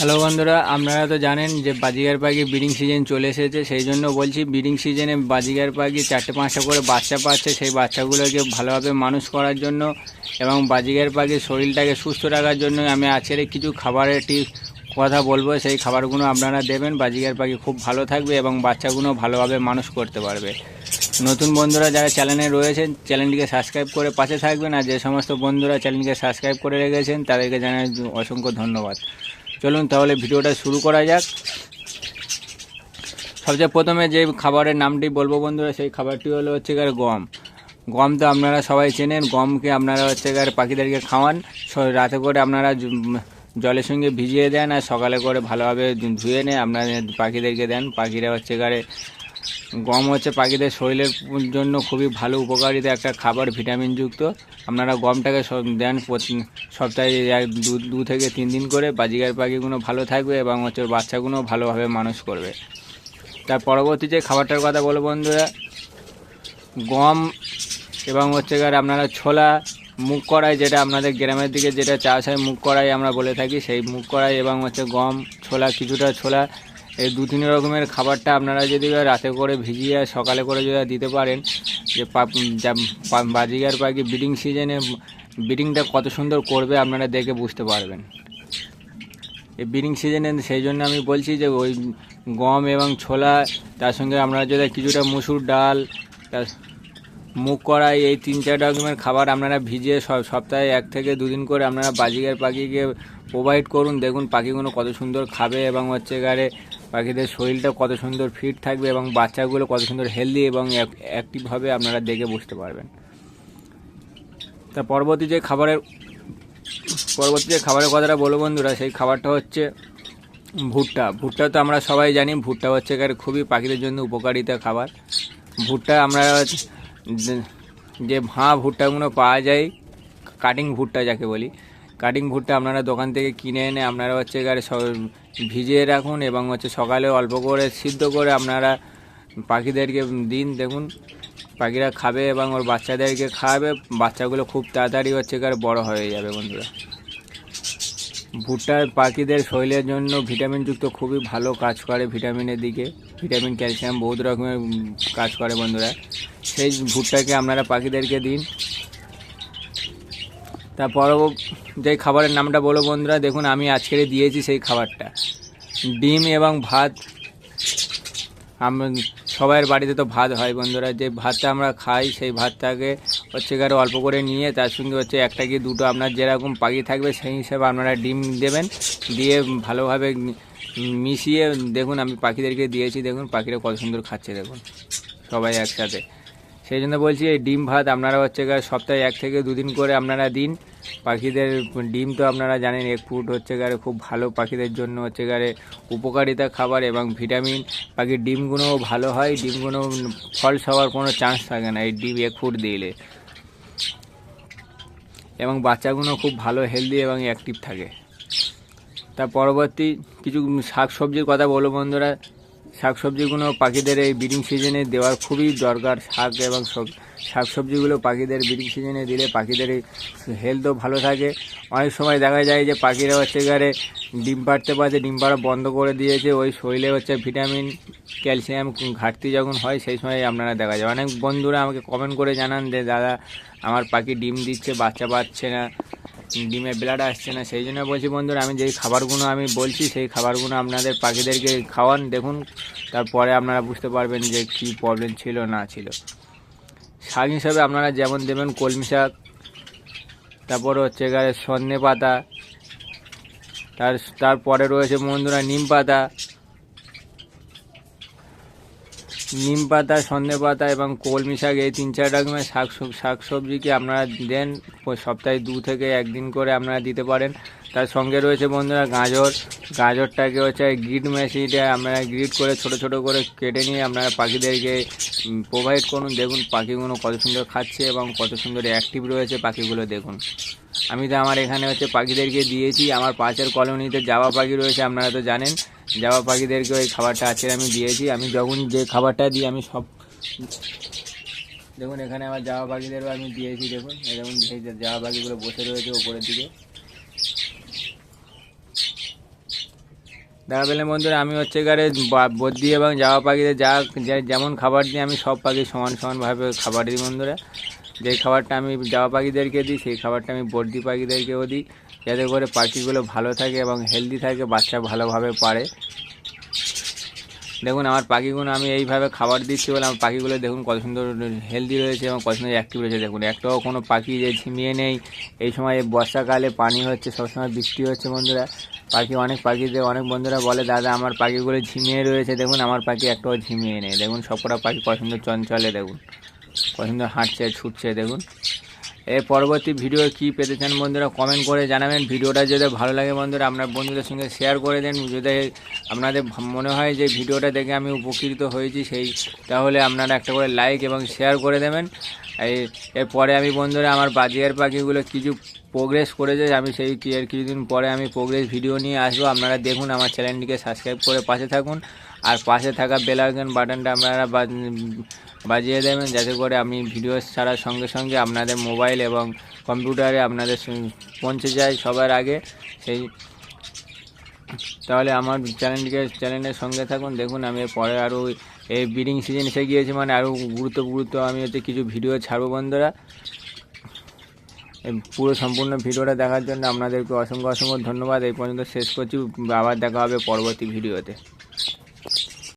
Hello বন্ধুরা, আপনারা তো জানেন যে বাজিগার পাখি ব্রিডিং সিজন চলে এসেছে, সেই জন্য বলছি ব্রিডিং সিজনে বাজিগার পাখি চারটে পাঁচটা করে বাচ্চা পাচ্ছে, সেই বাচ্চাগুলোকে ভালোভাবে মানুষ করার জন্য এবং বাজিগার পাখির শরীরটাকে সুস্থ রাখার জন্য আমি আজকের কিছু খাবারের টিপস কথা বলব, সেই খাবারগুলো আপনারা দেবেন, বাজিগার পাখি খুব ভালো থাকবে এবং বাচ্চাগুলো ভালোভাবে মানুষ করতে পারবে। নতুন বন্ধুরা যারা চ্যানেলে রয়েছেন চ্যানেলটিকে সাবস্ক্রাইব করে পাশে থাকবেন, আর যে সমস্ত বন্ধুরা চ্যানেলকে সাবস্ক্রাইব করে রেখেছেন, তাদেরকে জানাই অসংখ্য ধন্যবাদ। চলুন তাহলে ভিডিওটা শুরু করা যাক। সবচেয়ে প্রথমে যে খাবারের নামটি বলব বন্ধুরা, সেই খাবারটি হলো হচ্ছে গিয়ে গম। গম তো আপনারা সবাই চেনেন। গমকে আপনারা হচ্ছে গিয়ে পাখিদেরকে খাওয়ান। রাতে করে আপনারা জলের সঙ্গে ভিজিয়ে দেন আর সকালে করে ভালোভাবে ধুয়ে নেয় আপনারা পাখিদেরকে দেন। পাখিরা হচ্ছে গারে গম হচ্ছে পাখিদের শরীরের জন্য খুবই ভালো উপকারিতা, একটা খাবার ভিটামিনযুক্ত। আপনারা গমটাকে দেন সপ্তাহে এক, দু থেকে তিন দিন করে বাজিগার পাখিগুলো ভালো থাকবে এবং হচ্ছে বাচ্চাগুলো ভালোভাবে মানুষ করবে। তার পরবর্তী যে খাবারটার কথা বলো বন্ধুরা, গম এবং হচ্ছে আপনারা ছোলা, মুগ কড়াই যেটা আপনাদের গ্রামের দিকে যেটা চাষ হয় মুখ কড়াই আমরা বলে থাকি, সেই মুখ কড়াই এবং হচ্ছে গম, ছোলা, কিছুটা ছোলা এই দু তিন রকমের খাবারটা আপনারা যদি রাতে করে ভিজিয়ে সকালে করে যদি দিতে পারেন, যে বাজিগার পাখি ব্রিডিং সিজনে ব্রিডিংটা কত সুন্দর করবে আপনারা দেখে বুঝতে পারবেন। এই ব্রিডিং সিজনে সেই জন্য আমি বলছি যে ওই গম এবং ছোলা, তার সঙ্গে আপনারা যদি কিছুটা মুসুর ডাল, তার মুগ কড়াই, এই তিন চার রকমের খাবার আপনারা ভিজিয়ে সব, সপ্তাহে এক থেকে দুদিন করে আপনারা বাজিগার পাখিকে প্রোভাইড করুন। দেখুন পাখিগুলো কত সুন্দর খাবে এবং হচ্ছে গারে পাখিদের শরীরটা কত সুন্দর ফিট থাকবে এবং বাচ্চাগুলো কত সুন্দর হেলদি এবং অ্যাক্টিভ হবে আপনারা দেখে বুঝতে পারবেন। তা পরবর্তী যে খাবারের পরবর্তী যে খাবারের কথাটা বলো বন্ধুরা, সেই খাবারটা হচ্ছে ভুট্টা। ভুট্টা তো আমরা সবাই জানি, ভুট্টা হচ্ছে এখানে খুবই পাখিদের জন্য উপকারিতা খাবার। ভুট্টা আমরা যে ভাঁ ভুট্টাগুলো পাওয়া যায় কাটিং ভুট্টা যাকে বলি কাটিং ভুট্টা আপনারা দোকান থেকে কিনে এনে আপনারা হচ্ছে স- ভিজিয়ে রাখুন এবং হচ্ছে সকালে অল্প করে সিদ্ধ করে আপনারা পাখিদেরকে দিন, দেখুন। পাখিরা খাবে এবং ওর বাচ্চাদেরকে খাওয়াবে বাচ্চাগুলো খুব তাড়াতাড়ি হচ্ছে এখানে বড় হয়ে যাবে বন্ধুরা। ভুট্টা পাখিদের শরীরের জন্য ভিটামিনযুক্ত খুবই ভালো কাজ করে ভিটামিনের দিকে। ভিটামিন, ক্যালসিয়াম, বহুত রকমের কাজ করে বন্ধুরা। সেই ভুট্টাকে আপনারা পাখিদেরকে দিন। তারপর যে খাবারের নামটা বলো বন্ধুরা, দেখুন আমি আজকের দিয়েছি সেই খাবারটা। ডিম এবং ভাত আমরা সবার বাড়িতে তো ভাত হয় বন্ধুরা, যে ভাতটা আমরা খাই সেই ভাতটাকে হচ্ছে গিয়ে অল্প করে নিয়ে, তার সঙ্গে হচ্ছে একটা কি দুটো আপনার যেরকম পাখি থাকবে সেই হিসাবে আপনারা ডিম দেবেন, দিয়ে ভালোভাবে মিশিয়ে, দেখুন আমি পাখিদেরকে দিয়েছি, দেখুন পাখিরা কত সুন্দর খাচ্ছে, দেখুন। সবাই একসাথে। সেই জন্য বলছি এই ডিম ভাত আপনারা হচ্ছে সপ্তাহে এক থেকে দুদিন করে আপনারা দিন। পাখিদের ডিম তো আপনারা জানেন এক ফুট হচ্ছে গারে খুব ভালো পাখিদের জন্য হচ্ছে গারে উপকারিতা খাবার এবং ভিটামিন। পাখির ডিমগুলোও ভালো হয়, ডিমগুলো ফলস হওয়ার কোনো চান্স থাকে না, এই ডিম এক ফুট দিলে। এবং বাচ্চাগুলো খুব ভালো হেলদি এবং অ্যাক্টিভ থাকে। তার পরবর্তী কিছু শাক সবজির কথা বলো বন্ধুরা। শাক সবজিগুলো পাখিদের এই ব্রিডিং সিজনে দেওয়ার খুবই দরকার। শাক এবং সব শাক সবজিগুলো পাখিদের ব্রিডিং সিজনে দিলে পাখিদের হেলথও ভালো থাকে। অনেক সময় দেখা যায় যে পাখিরা হচ্ছে গারে ডিম পাড়তে পারছে, ডিম পাড়া বন্ধ করে দিয়েছে। ওই শরীরে হচ্ছে ভিটামিন ক্যালসিয়াম ঘাটতি যখন হয়, সেই সময় আপনারা দেখা যায়। অনেক বন্ধুরা আমাকে কমেন্ট করে জানান যে, দাদা, আমার পাখি ডিম দিচ্ছে, বাচ্চা পাচ্ছে না। ডিমে ব্লাড আসছে না, সেই জন্য বলছি বন্ধুরা, আমি যেই খাবারগুলো আমি বলছি, সেই খাবারগুলো আপনাদের পাখিদেরকে খাওয়ান, দেখুন, তারপরে আপনারা বুঝতে পারবেন যে কী প্রবলেম ছিল না ছিল। শাক হিসাবে আপনারা যেমন দেবেন কলমি শাক, তারপর হচ্ছে গায়ে সন্নে পাতা, তার, তারপরে রয়েছে বন্ধুরা, নিম পাতা নিম পাতা সন্ধ্যে পাতা এবং কলমি শাক এই তিন চার রকমের শাক শাক সবজিকে আপনারা দেন। সপ্তাহে দু থেকে একদিন করে আপনারা দিতে পারেন। তার সঙ্গে রয়েছে বন্ধুরা গাজর। গাজরটাকে হচ্ছে গ্রিড মেশিনে আপনারা গ্রিড করে ছোট ছোট করে কেটে নিয়ে আপনারা পাখিদেরকে প্রোভাইড করুন। দেখুন পাখিগুলো কত সুন্দর খাচ্ছে এবং কত সুন্দর অ্যাক্টিভ রয়েছে পাখিগুলো। দেখুন। আমি তো আমার এখানে হচ্ছে পাখিদেরকে দিয়েছি, আমার পাশের কলোনিতে জাবা পাখি রয়েছে, আপনারা তো জানেন। জাবা পাখিদেরকে ওই খাবারটা আছে আমি দিয়েছি। আমি যখন যে খাবারটা দিই, আমি সব দেখুন, এখানে আমার জাবা পাখিদেরও আমি দিয়েছি, দেখুন। দেখুন সেই জাবা পাখিগুলো বসে রয়েছে ওপরের দিকে। দেখা পেলে বন্ধুরা, আমি হচ্ছে গারে বদ্যি এবং জামা পাখিদের যা- যেমন খাবার দিই, আমি সব পাখি সমান সমানভাবে খাবার দিই বন্ধুরা। যেই খাবারটা আমি জামা পাখিদেরকে দিই, সেই খাবারটা আমি বর্দি পাখিদেরকেও দিই, যাতে করে পাখিগুলো ভালো থাকে এবং হেলদি থাকে, বাচ্চা ভালোভাবে পারে। দেখুন, আমার পাখিগুলো আমি এইভাবে খাবার দিচ্ছি বলে আমার পাখিগুলো দেখুন কত সুন্দর হেলদি রয়েছে এবং কত সুন্দর অ্যাক্টিভ রয়েছে। দেখুন, একটাও কোনো পাখি যে ঝিমিয়ে নেই। এই সময় বর্ষাকালে পানি হচ্ছে, সবসময় বৃষ্টি হচ্ছে বন্ধুরা। পাখি, অনেক পাখিদের, অনেক বন্ধুরা বলে, দাদা, আমার পাখিগুলো ঝিমিয়ে রয়েছে। দেখুন, আমার পাখি একটাও ঝিমিয়ে নেই। দেখুন, সবকটা পাখি কত সুন্দর চঞ্চলে, দেখুন। কত সুন্দর হাঁটছে, ছুটছে, দেখুন। এর পরবর্তী ভিডিও কি পেতে চান বন্ধুরা কমেন্ট করে জানাবেন। ভিডিওটা যদি ভালো লাগে বন্ধুরা, আপনার বন্ধুদের সঙ্গে শেয়ার করে দেন। যদি আপনাদের মনে হয় যে ভিডিওটা দেখে আমি উপকৃত হয়েছি, সেই তাহলে আপনারা একটা করে লাইক এবং শেয়ার করে দেবেন। এরপরে আমি বন্ধুরা, আমার বাজিয়ার পাখিগুলো কিছু প্রোগ্রেস করেছে, আমি সেই কি- এর কিছুদিন পরে আমি প্রোগ্রেস ভিডিও নিয়ে আসব। আপনারা দেখুন, আমার চ্যানেলটিকে সাবস্ক্রাইব করে পাশে থাকুন। আর পাশে থাকা বেল আইকন বাটনটা আপনারা বাজিয়ে দেবেন, যাতে করে আমি ভিডিও ছাড়ার সঙ্গে সঙ্গে আপনাদের মোবাইল এবং কম্পিউটারে আপনাদের পৌঁছে যায় সবার আগে। সেই তাহলে আমার চ্যানেলটিকে চ্যানেলের সঙ্গে থাকুন। দেখুন, আমি পরে আরও এই ব্রিডিং সিজন এসে গিয়েছে মানে আরও গুরুত্ব গুরুত্ব আমি হচ্ছে কিছু ভিডিও ছাড়বো বন্ধুরা। পুরো সম্পূর্ণ ভিডিওটা দেখার জন্য আপনাদেরকে অসংখ্য অসংখ্য ধন্যবাদ। এই পর্যন্ত শেষ করছি। আবার দেখা হবে পরবর্তী ভিডিওতে।